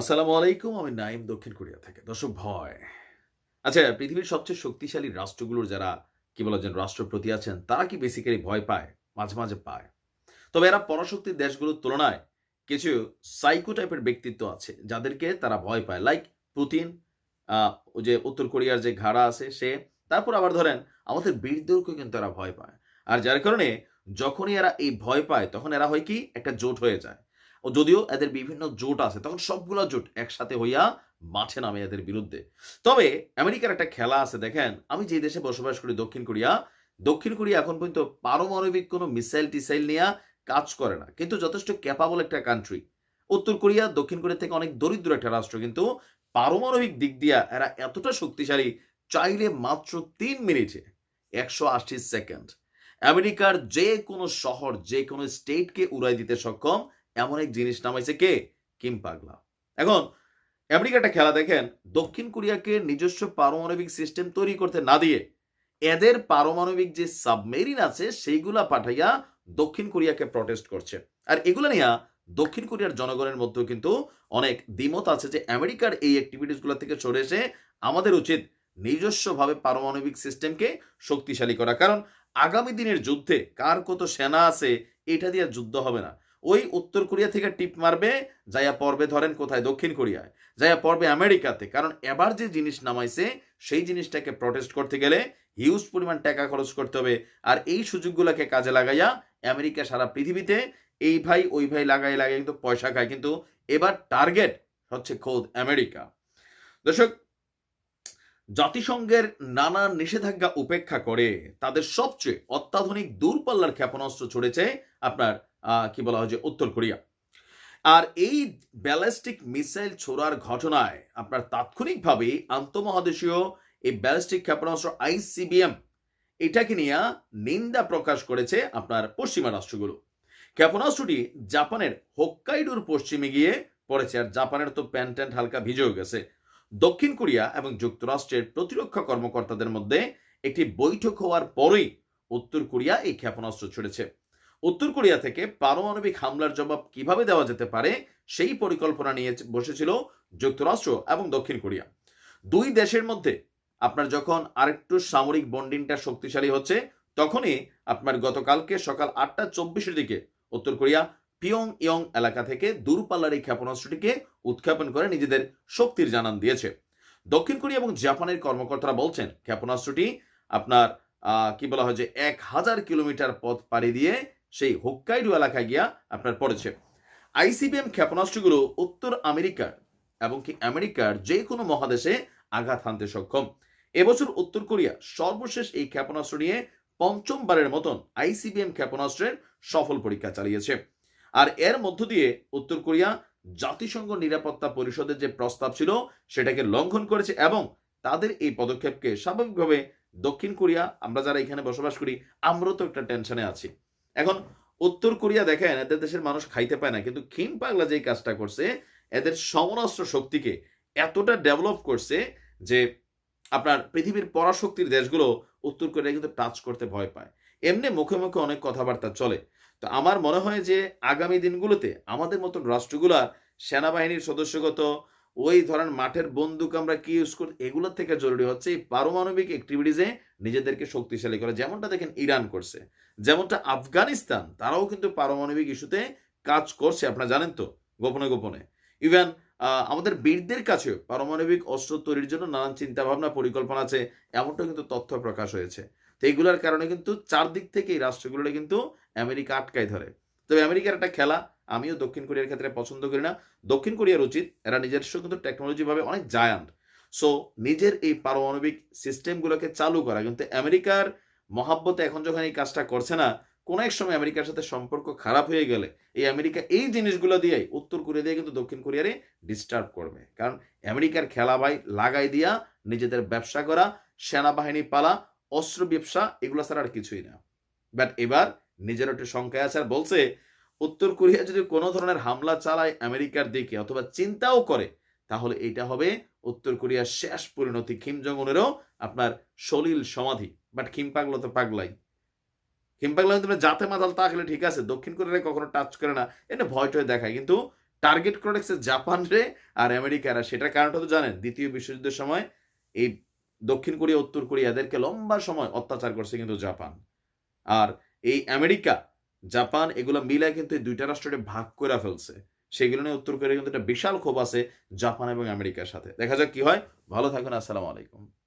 আসসালামু আলাইকুম, আমি নাইম দক্ষিণ কোরিয়া থেকে। দর্শক ভয়। আচ্ছা পৃথিবীর সবচেয়ে শক্তিশালী রাষ্ট্রগুলোর যারা কি বলা যেন রাষ্ট্রপতি আছেন, তারা কি বেসিক্যালি ভয় পায়? মাঝে মাঝে পায়। তবে এরা পরাশক্তির দেশগুলোর তুলনায় কিছু সাইকো টাইপের ব্যক্তিত্ব আছে, যাদেরকে তারা ভয় পায়। লাইক পুতিন যে উত্তর কোরিয়ার যে ঘাড়া আছে, সে। তারপর আবার ধরেন, আমাদের বীরদেরকে কিন্তু এরা ভয় পায়। আর যার কারণে যখনই এরা এই ভয় পায়, তখন এরা হয় কি? একটা জোট হয়ে যায়। ও যদিও এদের বিভিন্ন জোট আছে, তখন সবগুলো জোট একসাথে হইয়া মাঠে নামে এদের বিরুদ্ধে। তবে আমেরিকার একটা খেলা আছে, দেখেন, আমি যে দেশে বসবাস করি, দক্ষিণ কোরিয়া দক্ষিণ কোরিয়া এখন পর্যন্ত পারমাণবিক কোনো মিসাইল টিসাইল নিয়ে কাজ করে না, কিন্তু যথেষ্ট ক্যাপাবল একটা কান্ট্রি উত্তর কোরিয়া, দক্ষিণ কোরিয়া থেকে অনেক দরিদ্র একটা রাষ্ট্র, কিন্তু পারমাণবিক দিক দিয়া এরা এতটা শক্তিশালী, চাইলে মাত্র তিন মিনিটে একশো আশি সেকেন্ড। আমেরিকার যে কোনো শহর, যে কোনো স্টেটকে উড়াই দিতে সক্ষম এমন এক জিনিস নামাইছে কে? কিম পাগলা। এখন আমেরিকা একটা খেলা দেখেন, দক্ষিণ কোরিয়াকে নিজস্ব পারমাণবিক সিস্টেম তৈরি করতে না দিয়ে এদের পারমাণবিক যে সাবমেরিন আছে, সেইগুলা পাঠাইয়া দক্ষিণ কোরিয়াকে প্রটেস্ট করছে। আর এগুলো নিয়ে দক্ষিণ কোরিয়ার জনগণের মধ্যেও কিন্তু অনেক দ্বিমত আছে যে আমেরিকার এই অ্যাক্টিভিটিসগুলো থেকে সরে এসে আমাদের উচিত নিজস্বভাবে পারমাণবিক সিস্টেমকে শক্তিশালী করা। কারণ, আগামী দিনের যুদ্ধে কার কত সেনা আছে, এটা দিয়ে যুদ্ধ হবে না। ওই উত্তর কোরিয়া থেকে টিপ মারবে, যাইয়া পর্বে ধরেন কোথায়? দক্ষিণ কোরিয়ায়। যাইয়া পর্বে আমেরিকাতে। কারণ এবার যে জিনিস নামাইছে, সেই জিনিসটাকে প্রটেস্ট করতে গেলে হিউজ পরিমাণ টাকা খরচ করতে হবে। আর এই সুযোগগুলোকে কাজে লাগাইয়া আমেরিকা সারা পৃথিবীতে এই ভাই, ওই ভাই লাগাই লাগাই কিন্তু পয়সা খায়। কিন্তু এবার টার্গেট হচ্ছে খোদ আমেরিকা। দর্শক, জাতিসংঘের নানা নিষেধাজ্ঞা উপেক্ষা করে তাদের সবচেয়ে অত্যাধুনিক দূরপাল্লার ক্ষেপণাস্ত্র ছড়েছে আপনার কি বলা হয় যে উত্তর কোরিয়া। আর এই ব্যালিস্টিক মিসাইল ছোড়ার ঘটনায় আপনার তাৎক্ষণিকভাবে আন্তঃমহাদেশীয় এই ব্যালিস্টিক ক্ষেপণাস্ত্র আইসিবিএম এটাকে নিয়ে নিন্দা প্রকাশ করেছে আপনার পশ্চিমা রাষ্ট্রগুলো। ক্ষেপণাস্ত্রটি জাপানের হোক্কাইডোর পশ্চিমে গিয়ে পড়েছে আর জাপানের তো প্যান্ট ট্যান্ট হালকা ভিজেও গেছে। দক্ষিণ কোরিয়া এবং যুক্তরাষ্ট্রের প্রতিরক্ষা কর্মকর্তাদের মধ্যে একটি বৈঠক হওয়ার পরেই উত্তর কোরিয়া এই ক্ষেপণাস্ত্র ছুড়েছে। উত্তর কোরিয়া থেকে পারমাণবিক হামলার জবাব কীভাবে দেওয়া যেতে পারে সেই পরিকল্পনা নিয়ে বসেছিল যুক্তরাষ্ট্র এবং দক্ষিণ কোরিয়া। দুই দেশের মধ্যে আপনার যখন আরেকটু সামরিক বন্ডিংটা শক্তিশালী হচ্ছে, তখনই আপনার গতকালকে সকাল আটটা চব্বিশের দিকে উত্তর কোরিয়া পিয়ং ইয়ং এলাকা থেকে দূরপাল্লার এই ক্ষেপণাস্ত্রটিকে উৎক্ষেপণ করে নিজেদের শক্তির জানান দিয়েছে। দক্ষিণ কোরিয়া এবং জাপানের কর্মকর্তারা বলছেন, ক্ষেপণাস্ত্রটি আপনার কি বলা হয় যে, এক হাজার কিলোমিটার পথ পাড়ি দিয়ে সেই হোক্কাইডো এলাকায় গিয়া আপনার পড়েছে আইসিবিএম ক্ষেপণাস্ত্রগুলো উত্তর আমেরিকার এবং কি আমেরিকার যে কোনো মহাদেশে আঘাত হানতে সক্ষম। এবছর উত্তর কোরিয়া সর্বশেষ এই ক্ষেপণাস্ত্র নিয়ে পঞ্চমবারের মতন আইসিবিএম ক্ষেপণাস্ত্রের সফল পরীক্ষা চালিয়েছে। আর এর মধ্য দিয়ে উত্তর কোরিয়া জাতিসংঘ নিরাপত্তা পরিষদের যে প্রস্তাব ছিল, সেটাকে লঙ্ঘন করেছে এবং তাদের এই পদক্ষেপকে স্বাভাবিকভাবে দক্ষিণ কোরিয়া, আমরা যারা এখানে বসবাস করি, আমরাও তো একটা টেনশনে আছি। এখন উত্তর কোরিয়া দেখেন, এদের দেশের মানুষ খাইতে পায় না, কিন্তু খিম পাগলা যে কাজটা করছে, এদের সমরাস্ত্র শক্তিকে এতটা ডেভেলপ করছে যে আপনার পৃথিবীর পরাশক্তির দেশগুলো উত্তর কোরিয়া কিন্তু টাচ করতে ভয় পায়। এমনি মুখে মুখে অনেক কথাবার্তা চলে। তো আমার মনে হয় যে আগামী দিনগুলোতে আমাদের মতন রাষ্ট্রগুলার সেনাবাহিনীর সদস্যগত ওই ধরেন মাঠের বন্দুক আমরা কি ইউজ করি এগুলোর থেকে জরুরি হচ্ছে এই পারমাণবিক অ্যাক্টিভিটিসে নিজেদেরকে শক্তিশালী করা। যেমনটা দেখেন ইরান করছে, যেমনটা আফগানিস্তান, তারাও কিন্তু পারমাণবিক ইস্যুতে কাজ করছে, আপনারা জানেন তো, গোপনে গোপনে। ইভেন আমাদের বীরদের কাছেও পারমাণবিক অস্ত্র তৈরির জন্য নানান চিন্তা ভাবনা পরিকল্পনা আছে এমনটা কিন্তু তথ্য প্রকাশ হয়েছে। তো এইগুলোর কারণে কিন্তু চারদিক থেকে এই রাষ্ট্রগুলো কিন্তু আমেরিকা আটকায় ধরে। তবে আমেরিকার একটা খেলা আমিও দক্ষিণ কোরিয়ার ক্ষেত্রে পছন্দ করি না। দক্ষিণ কোরিয়ার উচিত, এরা নিজস্ব কিন্তু টেকনোলজিভাবে অনেক জায়ান্ট সো নিজের এই পারমাণবিক সিস্টেমগুলোকে চালু করা। কিন্তু আমেরিকার মহাব্বতে এখন যখন এই কাজটা করছে না, কোন এক সময় আমেরিকার সাথে সম্পর্ক খারাপ হয়ে গেলে এই আমেরিকা এই জিনিসগুলো দিয়েই, উত্তর কোরিয়া দিয়ে কিন্তু দক্ষিণ কোরিয়ারে ডিস্টার্ব করবে। কারণ আমেরিকার খেলা ভাই লাগাই দিয়া নিজেদের ব্যবসা করা, সেনাবাহিনী পালা, অস্ত্র ব্যবসা, এগুলো ছাড়া আর কিছুই না। বাট এবার নিজের একটু সংখ্যায় আছে আর বলছে উত্তর কোরিয়া যদি কোনো ধরনের হামলা চালায় আমেরিকার দিকে অথবা চিন্তাও করে, তাহলে এটা হবে উত্তর কোরিয়ার শেষ পরিণতি। কিম জং উনেরও আপনার সলিল সমাধি। বাট কিম পাগলো তো পাগলাই। কিম পাগলা তুমি যাতে মাতাল তাহলে ঠিক আছে, দক্ষিণ কোরিয়া কখনো টাচ করে না এটা ভয় টয় দেখায়। কিন্তু টার্গেট করে জাপান রে আর আমেরিকারা সেটার কারণটা তো জানেন, দ্বিতীয় বিশ্বযুদ্ধের সময় এই দক্ষিণ কোরিয়া, উত্তর কোরিয়া এদেরকে লম্বা সময় অত্যাচার করছে কিন্তু জাপান। আর এই আমেরিকা জাপান এগুলো মিলে কিন্তু দুইটা রাষ্ট্রকে ভাগ করে ফেলছে। সেগুলো নিয়ে উত্তর কোরিয়া কিন্তু একটা বিশাল ক্ষোভ আছে জাপান এবং আমেরিকার সাথে। দেখা যাক কি হয়। ভালো থাকুন, আসসালামু আলাইকুম।